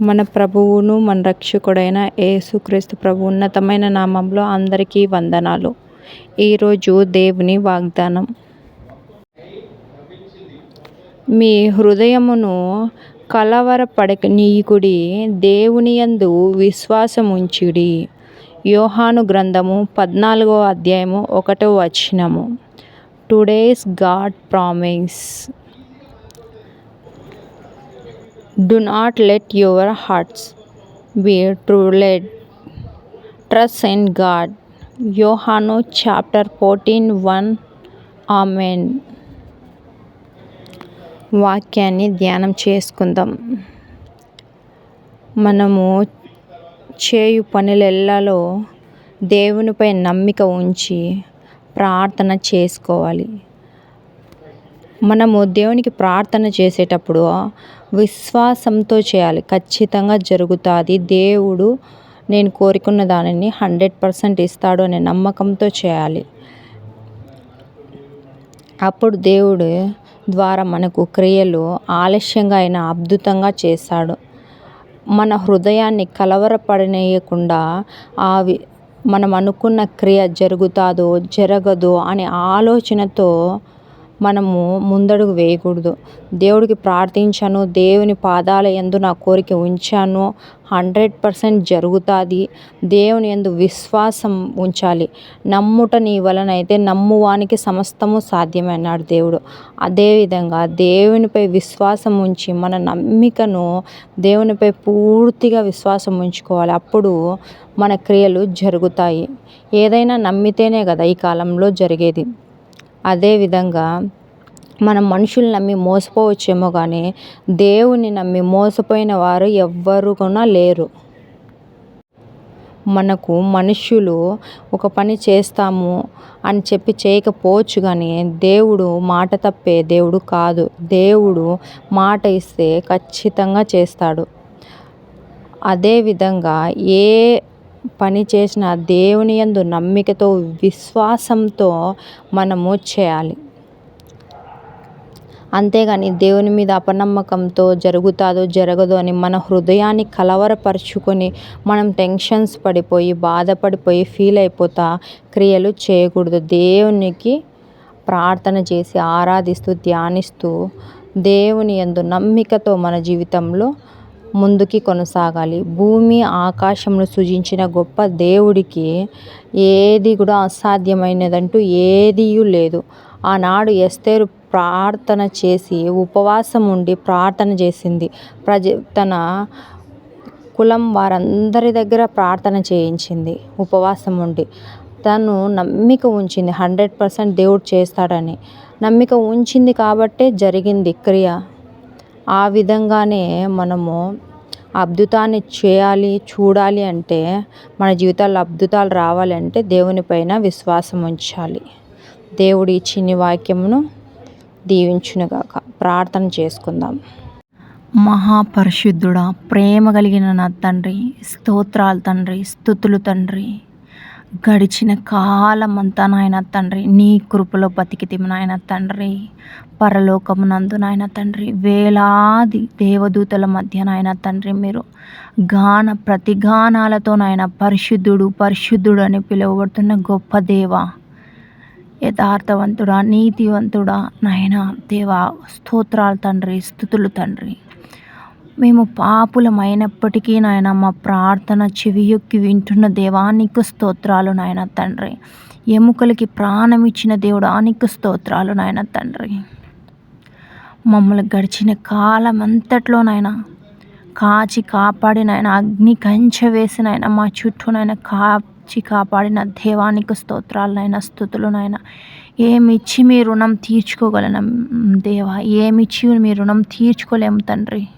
మన ప్రభువును మన రక్షకుడైన యేసుక్రీస్తు ప్రభు ఉన్నతమైన నామంలో అందరికీ వందనాలు. ఈరోజు దేవుని వాగ్దానం. మీ హృదయమును కలవరపడనీయుడి దేవుని యందు విశ్వాసముంచుడి. యోహాను గ్రంథము పద్నాలుగో అధ్యాయము ఒకటో వచనము. Today's God promise Do not let your hearts be troubled. Trust in God. యోహాను చాప్టర్ ఫోర్టీన్ వన్ ఆమెన్ వాక్యాన్ని ధ్యానం చేసుకుందాం మనము చేయు పనులెల్లలో దేవునిపై నమ్మిక ఉంచి ప్రార్థన చేసుకోవాలి మనము దేవునికి ప్రార్థన చేసేటప్పుడు విశ్వాసంతో చేయాలి. ఖచ్చితంగా జరుగుతుంది. దేవుడు నేను కోరుకున్న దానిని హండ్రెడ్ పర్సెంట్ ఇస్తాడు అనే నమ్మకంతో చేయాలి. అప్పుడు దేవుడు ద్వారా మనకు క్రియలు ఆలస్యంగా అయినా అద్భుతంగా చేస్తాడు మన హృదయాన్ని కలవరపడనీయకుండా ఆ మనం అనుకున్న క్రియ జరుగుతుందో జరగదో అనే ఆలోచనతో మనము ముందడుగు వేయకూడదు. దేవుడికి ప్రార్థించాను దేవుని పాదాల ఎందు నా కోరిక ఉంచాను. హండ్రెడ్ పర్సెంట్ జరుగుతుంది. దేవుని ఎందు విశ్వాసం ఉంచాలి. నమ్ముట నీ వలన అయితే నమ్మువానికి సమస్తము సాధ్యమన్నాడు దేవుడు. అదేవిధంగా దేవునిపై విశ్వాసం ఉంచి మన నమ్మికను దేవునిపై పూర్తిగా విశ్వాసం ఉంచుకోవాలి. అప్పుడు మన క్రియలు జరుగుతాయి. ఏదైనా నమ్మితేనే కదా ఈ కాలంలో జరిగేది. అదేవిధంగా మనం మనుషులు నమ్మి మోసపోవచ్చేమో కానీ దేవుని నమ్మి మోసపోయిన వారు ఎవ్వరు కూడా లేరు. మనకు మనుషులు ఒక పని చేస్తాము అని చెప్పి చేయకపోవచ్చు కానీ దేవుడు మాట తప్పే దేవుడు కాదు. దేవుడు మాట ఇస్తే ఖచ్చితంగా చేస్తాడు. అదేవిధంగా ఏ పని చేసిన దేవుని యందు నమ్మికతో విశ్వాసంతో మనము చేయాలి. అంతేగాని దేవుని మీద అపనమ్మకంతో జరుగుతుందో జరగదో అని మన హృదయాన్ని కలవరపరుచుకొని మనం టెన్షన్స్ పడిపోయి బాధపడిపోయి ఫీల్ అయిపోతా క్రియలు చేయకూడదు. దేవునికి ప్రార్థన చేసి ఆరాధిస్తూ ధ్యానిస్తూ దేవుని యందు నమ్మికతో మన జీవితంలో ముందుకి కొనసాగాలి. భూమి ఆకాశంను సృజించిన గొప్ప దేవుడికి ఏది కూడా అసాధ్యమైనదంటూ ఏదీ లేదు. ఆనాడు ఎస్తేరు ప్రార్థన చేసి ఉపవాసం ఉండి ప్రార్థన చేసింది. ప్రజ తన కులం వారందరి దగ్గర ప్రార్థన చేయించింది ఉపవాసం ఉండి. తను నమ్మిక ఉంచింది హండ్రెడ్ పర్సెంట్ దేవుడు చేస్తాడని. నమ్మిక ఉంచింది కాబట్టే జరిగింది క్రియ. ఆ విధంగానే మనము అద్భుతాన్ని చేయాలి చూడాలి అంటే మన జీవితాల్లో అద్భుతాలు రావాలంటే దేవుని పైన విశ్వాసం ఉంచాలి. దేవుడి ఇచ్చిన వాక్యమును దీవించునుగాక. ప్రార్థన చేసుకుందాం. మహాపరిశుద్ధుడా ప్రేమ కలిగిన నా తండ్రి స్తోత్రాలు తండ్రి స్థుతులు తండ్రి గడిచిన కాలం అంతా నాయన తండ్రి నీ కృపలో బతికితిమి నాయన తండ్రి పరలోకమునందు నాయన తండ్రి వేలాది దేవదూతల మధ్య నాయన తండ్రి మీరు. గాన ప్రతిగానాలతో నాయన పరిశుద్ధుడు పరిశుద్ధుడు అని పిలువబడుతున్న గొప్ప దేవ యథార్థవంతుడా నీతివంతుడా నాయన దేవా. స్తోత్రాలు తండ్రి స్థుతులు తండ్రి. మేము పాపులమైనప్పటికీ నాయన మా ప్రార్థన చెవియొక్కి వింటున్న దేవానికి స్తోత్రాలు నాయన తండ్రి. ఎముకలకి ప్రాణం ఇచ్చిన దేవుడు ఆనికి స్తోత్రాలు నాయన తండ్రి. మమ్మల్ని గడిచిన కాలం అంతట్లో నాయన కాచి కాపాడిన ఆయన అగ్ని కంచె వేసిన ఆయన మా చుట్టూ కాచి కాపాడిన దేవానికి స్తోత్రాలనైనా స్థుతులనైనా ఏమిచ్చి మీ రుణం తీర్చుకోగలను దేవా? ఏమిచ్చి మీ రుణం తీర్చుకోలేము తండ్రి?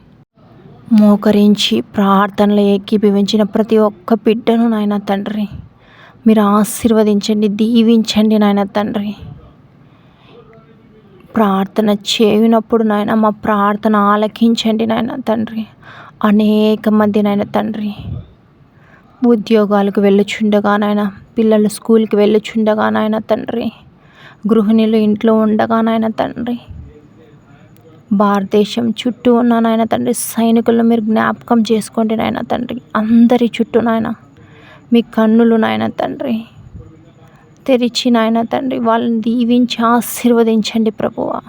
మోకరించి ప్రార్థనలు ఏకీభవించిన ప్రతి ఒక్క బిడ్డను నాయన తండ్రి. మీరు ఆశీర్వదించండి దీవించండి నాయన తండ్రి. ప్రార్థన చేయనప్పుడు నాయన మా ప్రార్థన ఆలకించండి నాయన తండ్రి. అనేక మంది నాయన తండ్రి. ఉద్యోగాలకు వెళ్ళుచుండగా నాయన పిల్లలు స్కూల్కి వెళ్ళుచుండగా నాయన తండ్రి. గృహిణులు ఇంట్లో ఉండగా నాయన తండ్రి. భారతదేశం చుట్టూ ఉన్న నాయన తండ్రి సైనికులను మీరు జ్ఞాపకం చేసుకోండి నాయన తండ్రి. అందరి చుట్టూ నాయన మీ కన్నులు నాయన తండ్రి. తెరిచి నాయన తండ్రి వాళ్ళని దీవించి ఆశీర్వదించండి ప్రభువ.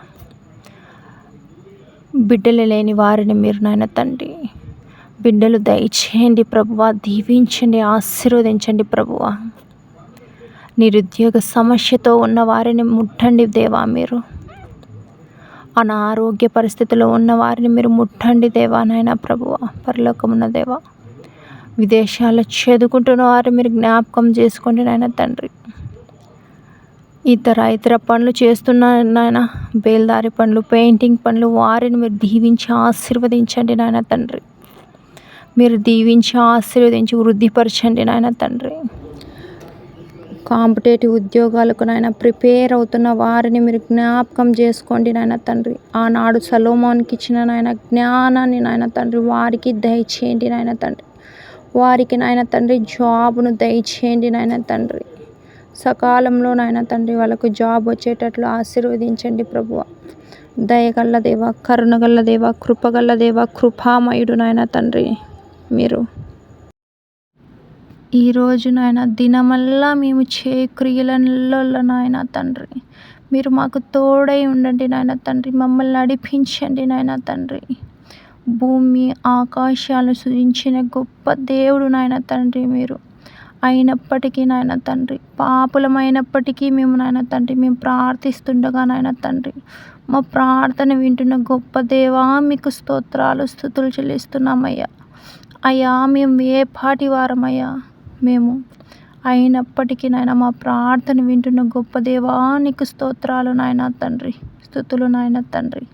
బిడ్డలు లేని వారిని మీరు నాయన తండ్రి. బిడ్డలు దయచేయండి ప్రభువ దీవించండి ఆశీర్వదించండి ప్రభువ. నిరుద్యోగ సమస్యతో ఉన్న వారిని ముట్టండి దేవా మీరు. అనారోగ్య పరిస్థితిలో ఉన్న వారిని మీరు ముట్టండి దేవా నాయన ప్రభువ పరలోకమున్న దేవా. విదేశాల్లో చదువుకుంటున్న వారిని మీరు జ్ఞాపకం చేసుకోండి నాయన తండ్రి. ఇతర ఇతర పనులు చేస్తున్న నాయన బేల్దారి పనులు పెయింటింగ్ పనులు వారిని మీరు దీవించి ఆశీర్వదించండి నాయన తండ్రి. మీరు దీవించి ఆశీర్వదించి వృద్ధిపరచండి నాయన తండ్రి. కాంపిటేటివ్ ఉద్యోగాలకు నాయన ప్రిపేర్ అవుతున్న వారిని మీరు జ్ఞాపకం చేసుకోండి నాయన తండ్రి. ఆనాడు సలోమాన్కి ఇచ్చిన నాయన జ్ఞానాన్ని నాయన తండ్రి వారికి దయచేయండి నాయన తండ్రి. వారికి నాయన తండ్రి జాబ్ను దయచేయండి నాయన తండ్రి. సకాలంలో నాయన తండ్రి వాళ్ళకు జాబ్ వచ్చేటట్లు ఆశీర్వదించండి ప్రభువ. దయగల్ల దేవ కరుణగల్ల దేవ కృపగల్ల దేవ కృపామయుడు నాయన తండ్రి మీరు. ఈరోజు నాయన దినమల్లా మేము చే క్రియలలో నాయన తండ్రి. మీరు మాకు తోడై ఉండండి నాయన తండ్రి మమ్మల్ని నడిపించండి నాయన తండ్రి. భూమి ఆకాశాలు సృజించిన గొప్ప దేవుడు నాయన తండ్రి మీరు. అయినప్పటికీ నాయన తండ్రి పాపులమైనప్పటికీ మేము నాయన తండ్రి మేము ప్రార్థిస్తుండగా నాయన తండ్రి. మా ప్రార్థన వింటున్న గొప్ప దేవా మీకు స్తోత్రాలు స్థుతులు చెల్లిస్తున్నామయ్యా. అయ్యా మేము ఏ పాటి వారమయ్యా? మేము. అయినప్పటికీ నాయన మా ప్రార్థన వింటున్న గొప్ప దేవా నీకు స్తోత్రాలు నాయన తండ్రి స్థుతులు నాయన తండ్రి.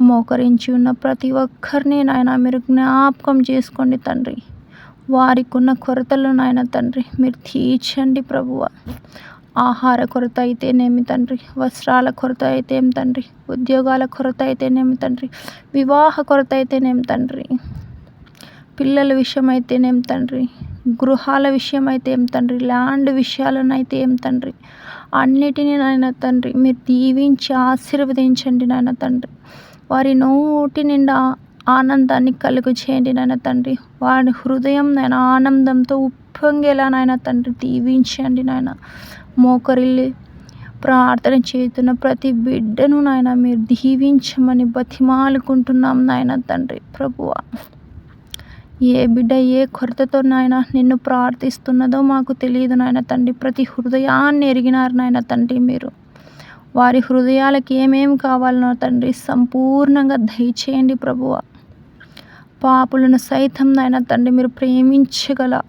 మోకరించి ఉన్న ప్రతి ఒక్కరిని నాయన మీరు జ్ఞాపకం చేసుకోండి తండ్రి. వారికి ఉన్న కొరతలు నాయన తండ్రి మీరు తీర్చండి ప్రభువ. ఆహార కొరత అయితేనేమి తండ్రి? వస్త్రాల కొరత అయితేం తండ్రి? ఉద్యోగాల కొరత అయితేనేమి తండ్రి? వివాహ కొరత అయితేనేమి తండ్రి? పిల్లల విషయం అయితేనేమి తండ్రి? గృహాల విషయం అయితే ఏం తండ్రి? ల్యాండ్ విషయాలనైతే ఏం తండ్రి? అన్నిటినీ నాయన తండ్రి మీరు దీవించి ఆశీర్వదించండి నాయన తండ్రి. వారి నోటి నిండా ఆనందాన్ని కలుగు చేయండి నాయన తండ్రి. వారి హృదయం నాయన ఆనందంతో ఉప్పొంగేలా నాయన తండ్రి దీవించండి నాయన. మోకరిల్లి ప్రార్థన చేస్తున్న ప్రతి బిడ్డను నాయన మీరు దీవించమని బతిమాలుకుంటున్నాం నాయన తండ్రి. ప్రభువ ఏ బిడ్డ ఏ కొరతతో నాయన నిన్ను ప్రార్థిస్తున్నదో మాకు తెలియదు నాయన తండ్రి. ప్రతి హృదయాన్ని ఎరిగినారు నాయన తండ్రి మీరు. వారి హృదయాలకి ఏమేమి కావాలనో తండ్రి సంపూర్ణంగా దయచేయండి ప్రభువ. పాపులను సైతం నాయన తండ్రి మీరు ప్రేమించగల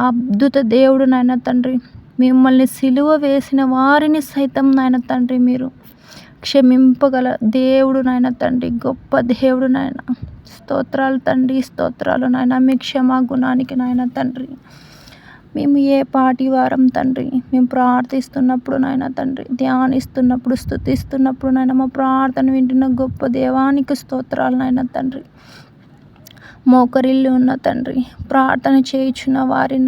అద్భుత దేవుడు నాయన తండ్రి. మిమ్మల్ని సిలువ వేసిన వారిని సైతం నాయన తండ్రి మీరు. క్షమింపగల దేవుడు నాయన తండ్రి గొప్ప దేవుడు నాయన స్తోత్రాలు తండ్రి స్తోత్రాలు నాయన మీ క్షమా గుణానికి నాయన తండ్రి. మేము ఏ పాటి వారం తండ్రి మేము ప్రార్థిస్తున్నప్పుడు నాయన తండ్రి ధ్యానిస్తున్నప్పుడు స్థుతిస్తున్నప్పుడు నాయన మా ప్రార్థన వింటున్న గొప్ప దేవానికి స్తోత్రాలు నాయన తండ్రి. మోకరిల్లు ఉన్న తండ్రి ప్రార్థన చేయుచున్న వారి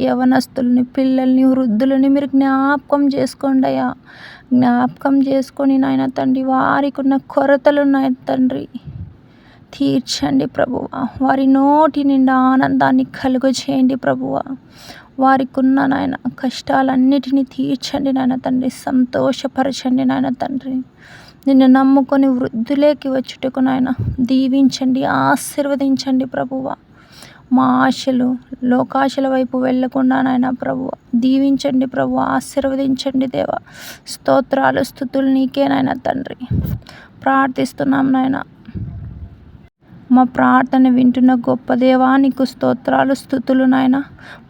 యవనస్తుల్ని పిల్లల్ని వృద్ధులని మీరు జ్ఞాపకం చేసుకోండి అయ్యా. జ్ఞాపకం చేసుకొని నాయన తండ్రి వారికి ఉన్న కొరతలు ఉన్నాయి తండ్రి తీర్చండి ప్రభువ. వారి నోటి నిండా ఆనందాన్ని కలుగు చేయండి ప్రభువ. వారికి ఉన్న నాయన కష్టాలన్నిటినీ తీర్చండి నాయన తండ్రి. సంతోషపరచండి నాయన తండ్రి. నిన్ను నమ్ముకొని వృద్ధులేకి వచ్చుటకు నాయన దీవించండి ఆశీర్వదించండి ప్రభువ. మా ఆశలు లోకాశల వైపు వెళ్ళకుండా నాయన ప్రభు దీవించండి ప్రభు ఆశీర్వదించండి దేవ. స్తోత్రాలు స్థుతులు నీకే నాయన తండ్రి. ప్రార్థిస్తున్నాం నాయన. మా ప్రార్థన వింటున్న గొప్ప దేవానికి స్తోత్రాలు స్థుతులు నాయన.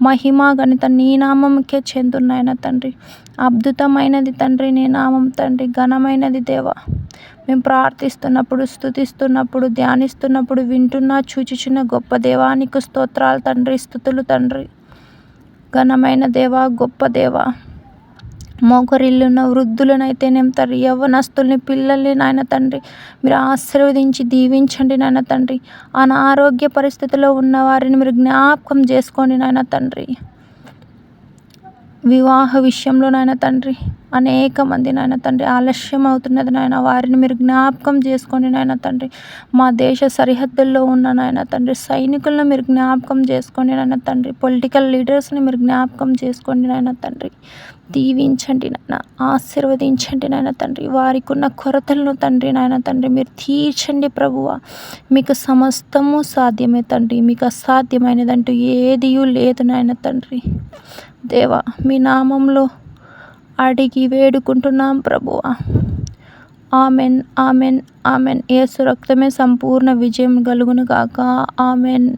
మహిమ గణిత నీ నామంకే చెందున్నాయన తండ్రి. అద్భుతమైనది తండ్రి నీ నామం తండ్రి ఘనమైనది దేవ. మేము ప్రార్థిస్తున్నప్పుడు స్థుతిస్తున్నప్పుడు ధ్యానిస్తున్నప్పుడు వింటున్నా చూచుచున్న గొప్ప దేవానికి స్తోత్రాలు తండ్రి స్థుతులు తండ్రి. ఘనమైన దేవ గొప్ప దేవ. మోకరిల్లున్న వృద్ధులనైతేనేం తండ్రి యవ్వనస్తుల్ని పిల్లల్ని నాయన తండ్రి మీరు ఆశీర్వదించి దీవించండి నాయన తండ్రి. అనారోగ్య పరిస్థితిలో ఉన్న వారిని మీరు జ్ఞాపకం చేసుకోండి నాయన తండ్రి. వివాహ విషయంలో నాయన తండ్రి అనేక మంది నాయన తండ్రి ఆలస్యం అవుతున్నది నాయన. వారిని మీరు జ్ఞాపకం చేసుకోండి నాయన తండ్రి. మా దేశ సరిహద్దుల్లో ఉన్న నాయన తండ్రి సైనికులను మీరు జ్ఞాపకం చేసుకోండి నాయన తండ్రి. పొలిటికల్ లీడర్స్ని మీరు జ్ఞాపకం చేసుకోండి నాయన తండ్రి. దీవించండి నాయన ఆశీర్వదించండి నాయన తండ్రి. వారికి ఉన్న కొరతలను తండ్రి నాయన తండ్రి మీరు తీర్చండి ప్రభువ. మీకు సమస్తము సాధ్యమే తండ్రి. మీకు అసాధ్యమైనదంటూ ఏదియూ లేదు నాయన తండ్రి. దేవా మీ నామంలో అడిగి వేడుకుంటున్నాం ప్రభువ. Amen amen amen. ఏసు రక్తమే సంపూర్ణ విజయం కలుగును గాక. ఆమెన్.